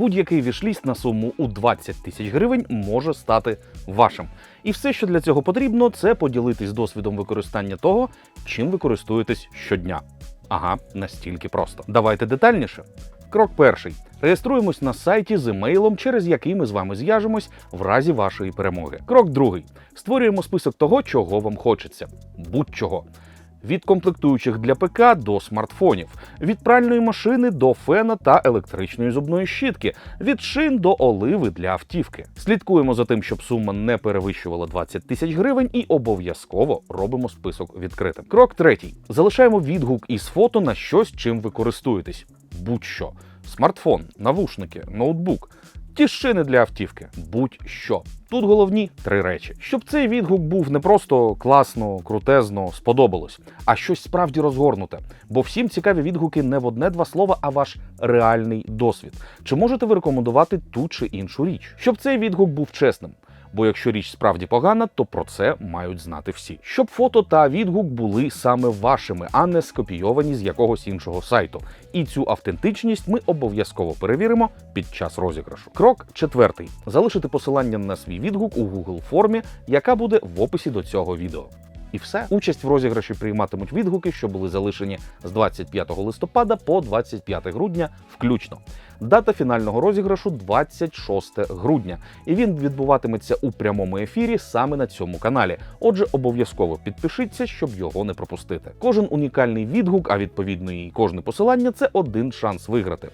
Будь-який вішліст на суму у 20 тисяч гривень може стати вашим. І все, що для цього потрібно, це поділитись досвідом використання того, чим ви користуєтесь щодня. Ага, настільки просто. Давайте детальніше. Крок перший. Реєструємось на сайті з емейлом, через який ми з вами зв'яжемось в разі вашої перемоги. Крок другий. Створюємо список того, чого вам хочеться. Будь-чого. Від комплектуючих для ПК до смартфонів, від пральної машини до фена та електричної зубної щітки, від шин до оливи для автівки. Слідкуємо за тим, щоб сума не перевищувала 20 тисяч гривень, і обов'язково робимо список відкритим. Крок третій: залишаємо відгук із фото на щось, чим ви користуєтесь. Будь-що: смартфон, навушники, ноутбук. Ті шини для автівки, будь-що. Тут головні три речі: щоб цей відгук був не просто класно, крутезно, сподобалось, а щось справді розгорнуте. Бо всім цікаві відгуки не в одне-два слова, а ваш реальний досвід. Чи можете ви рекомендувати ту чи іншу річ? Щоб цей відгук був чесним. Бо якщо річ справді погана, то про це мають знати всі. Щоб фото та відгук були саме вашими, а не скопійовані з якогось іншого сайту. І цю автентичність ми обов'язково перевіримо під час розіграшу. Крок четвертий: залишити посилання на свій відгук у Google формі, яка буде в описі до цього відео. І все. Участь в розіграші прийматимуть відгуки, що були залишені з 25 листопада по 25 грудня включно. Дата фінального розіграшу 26 грудня, і він відбуватиметься у прямому ефірі саме на цьому каналі. Отже, обов'язково підпишіться, щоб його не пропустити. Кожен унікальний відгук, а відповідно і кожне посилання це один шанс виграти.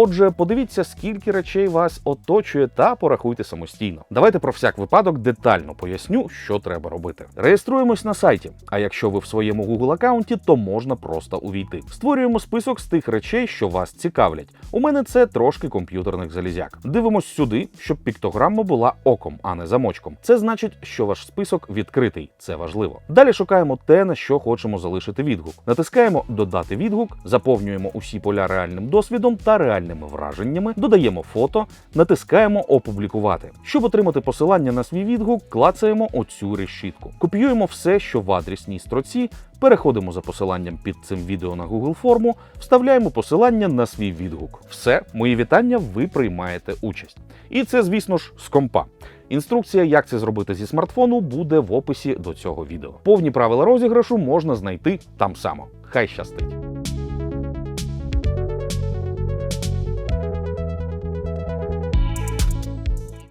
Отже, подивіться, скільки речей вас оточує, та порахуйте самостійно. Давайте про всяк випадок детально поясню, що треба робити. Реєструємось на сайті. А якщо ви в своєму Google аккаунті, то можна просто увійти. Створюємо список з тих речей, що вас цікавлять. У мене це трошки комп'ютерних залізяк. Дивимось сюди, щоб піктограма була оком, а не замочком. Це значить, що ваш список відкритий. Це важливо. Далі шукаємо те, на що хочемо залишити відгук. Натискаємо Додати відгук, заповнюємо усі поля реальним досвідом та реальними враженнями, додаємо фото, натискаємо Опублікувати. Щоб отримати посилання на свій відгук, клацаємо оцю решітку. Копіюємо все, що в адресній строці, переходимо за посиланням під цим відео на Google форму, вставляємо посилання на свій відгук. Все, мої вітання, ви приймаєте участь. І це, звісно ж, з компа. Інструкція, як це зробити зі смартфону, буде в описі до цього відео. Повні правила розіграшу можна знайти там само. Хай щастить!